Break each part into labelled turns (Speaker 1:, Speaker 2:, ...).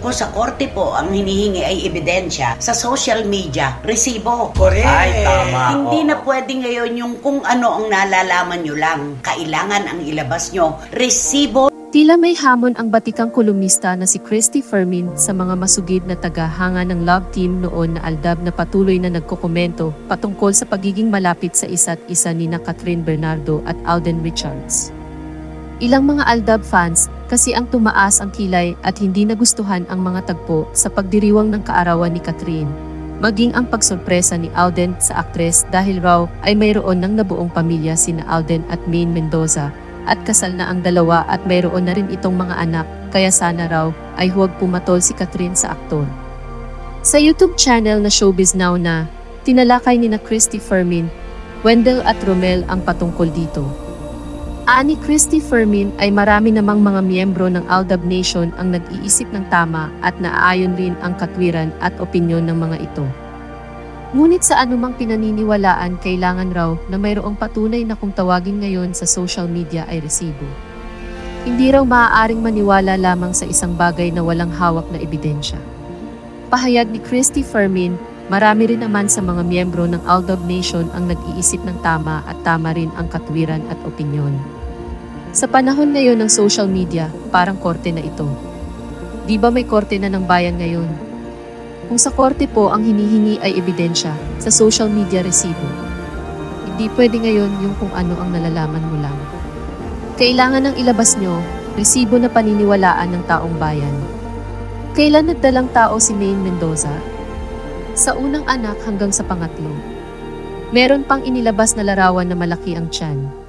Speaker 1: Kung sa korte po ang hinihingi ay ebidensya, sa social media, resibo.
Speaker 2: Correct.
Speaker 3: Ay, tama.
Speaker 1: Hindi
Speaker 3: oo.
Speaker 1: na pwede ngayon yung kung ano ang nalalaman nyo lang. Kailangan ang ilabas nyo. Resibo
Speaker 4: Tila may hamon ang batikang kolumnista na si Christy Fermin sa mga masugid na tagahanga ng love team noon na Aldab na patuloy na nagkokomento patungkol sa pagiging malapit sa isa't isa ni na Catherine Bernardo at Alden Richards. Ilang mga Aldab fans kasi ang tumaas ang kilay at hindi nagustuhan ang mga tagpo sa pagdiriwang ng kaarawan ni Catherine. Maging ang pagsorpresa ni Alden sa aktres dahil raw ay mayroon ng nabuong pamilya sina Alden at Maine Mendoza at kasal na ang dalawa at mayroon na rin itong mga anak, kaya sana raw ay huwag pumatol si Catherine sa aktor. Sa YouTube channel na Showbiz Now na, tinalakay ni na Christy Fermin, Wendell at Romel ang patungkol dito. Ani Christy Fermin ay marami namang mga miyembro ng Aldab Nation ang nag-iisip ng tama at naaayon rin ang katwiran at opinyon ng mga ito. Ngunit sa anumang pinaniniwalaan kailangan raw na mayroong patunay na kung tawagin ngayon sa social media ay resibo. Hindi raw maaaring maniwala lamang sa isang bagay na walang hawak na ebidensya. Pahayag ni Christy Fermin, marami rin naman sa mga miyembro ng Aldab Nation ang nag-iisip ng tama at tama rin ang katwiran at opinyon. Sa panahon ngayon ng social media, parang korte na ito. Di ba may korte na ng bayan ngayon? Kung sa korte po ang hinihingi ay ebidensya, sa social media resibo. Hindi pwede ngayon yung kung ano ang nalalaman mo lang. Kailangan ng ilabas nyo, resibo na paniniwalaan ng taong bayan. Kailan nagdalang tao si Maine Mendoza? Sa unang anak hanggang sa pangatlo. Meron pang inilabas na larawan na malaki ang tiyan.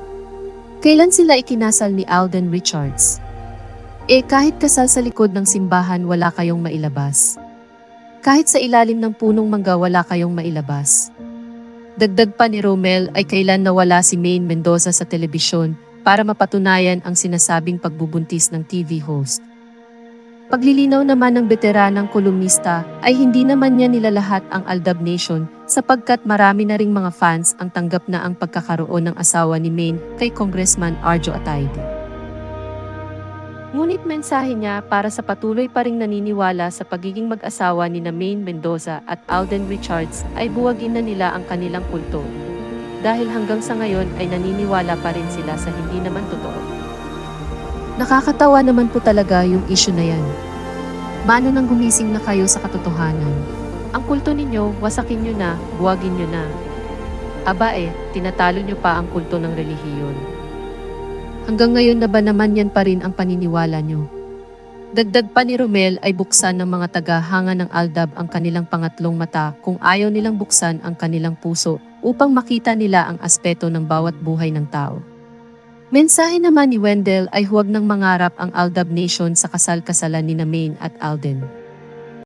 Speaker 4: Kailan sila ikinasal ni Alden Richards? Eh kahit kasal sa likod ng simbahan wala kayong mailabas. Kahit sa ilalim ng punong mangga wala kayong mailabas. Dagdag pa ni Romel ay kailan nawala si Maine Mendoza sa telebisyon para mapatunayan ang sinasabing pagbubuntis ng TV host. Paglilinaw naman ng veteranang kolumnista ay hindi naman niya nilalahat ang Aldab Nation sapagkat marami na ring mga fans ang tanggap na ang pagkakaroon ng asawa ni Maine kay Congressman Arjo Atayde. Ngunit mensahe niya para sa patuloy pa ring naniniwala sa pagiging mag-asawa ni na Maine Mendoza at Alden Richards ay buwagin na nila ang kanilang kulto. Dahil hanggang sa ngayon ay naniniwala pa rin sila sa hindi naman totoo. Nakakatawa naman po talaga yung issue na yan. Mano nang gumising na kayo sa katotohanan? Ang kulto ninyo, wasakin nyo na, buwagin nyo na. Aba eh, tinatalo nyo pa ang kulto ng relihiyon. Hanggang ngayon na ba naman yan pa rin ang paniniwala nyo? Dagdag pa ni Romel ay buksan ng mga tagahanga ng Aldab ang kanilang pangatlong mata kung ayaw nilang buksan ang kanilang puso upang makita nila ang aspeto ng bawat buhay ng tao. Mensahe naman ni Wendell ay huwag nang mangarap ang Aldab Nation sa kasal-kasalan ni na Maine at Alden.